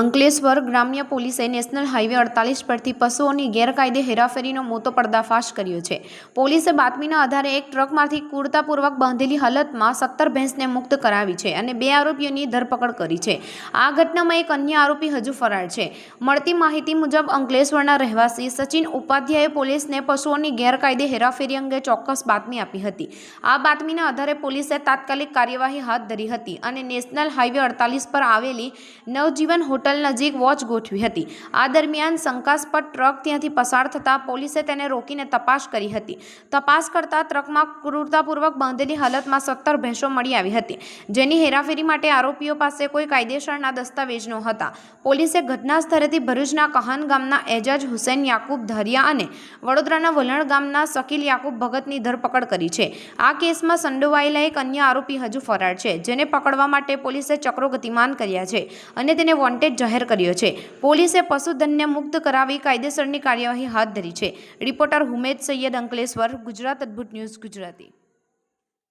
અંકલેશ્વર ગ્રામ્ય પોલીસે national highway અડતાલીસ પરથી પશુઓની ગેરકાયદે હેરાફેરીનો મોટો પર્દાફાશ કર્યો છે. પોલીસે બાતમીના આધારે એક ટ્રકમાંથી કુર્તાપૂર્વક બાંધેલી હાલતમાં સત્તર ભેંસને મુક્ત કરાવી છે અને બે આરોપીઓની ધરપકડ કરી છે. આ ઘટનામાં એક અન્ય આરોપી હજુ ફરાર છે. મળતી માહિતી મુજબ અંકલેશ્વરના રહેવાસી સચિન ઉપાધ્યાયે પોલીસને પશુઓની ગેરકાયદે હેરાફેરી અંગે ચોક્કસ બાતમી આપી હતી. આ બાતમીના આધારે પોલીસે તાત્કાલિક કાર્યવાહી હાથ ધરી હતી અને નેશનલ હાઈવે અડતાલીસ પર આવેલી નવજીવન હોટલ નજીક વોચ ગોઠવી હતી. આ દરમિયાન શંકાસ્પદ ટ્રક ત્યાંથી પસાર થતાં પોલીસે તેને રોકીને તપાસ કરી હતી. તપાસ કરતાં ટ્રકમાં ક્રૂરતાપૂર્વક બાંધેલી હાલતમાં સત્તર ભેંસો મળી આવી હતી. જેની હેરાફેરી માટે આરોપીઓ પાસે કોઈ કાયદેસરના દસ્તાવેજ ન હતા પોલીસે ઘટના સ્થળેથી ભરૂચના કહાન ગામના એજાજ હુસેન યાકુબ ધારિયા અને વડોદરાના વલણ ગામના શકીલ યાકુબ ભગતની ધરપકડ કરી છે. આ કેસમાં સંડોવાયેલા એક અન્ય આરોપી હજુ ફરાર છે, જેને પકડવા માટે પોલીસે ચક્રો ગતિમાન કર્યા છે અને તેને વોન્ટેડ જાહેર કર્યો છે. પોલીસે પશુધનને મુક્ત કરાવી કાયદેસરની કાર્યવાહી હાથ ધરી છે. રિપોર્ટર હુમેદ સૈયદ અંકલેશ્વર, ગુજરાત અદ્ભુત ન્યૂઝ ગુજરાતી.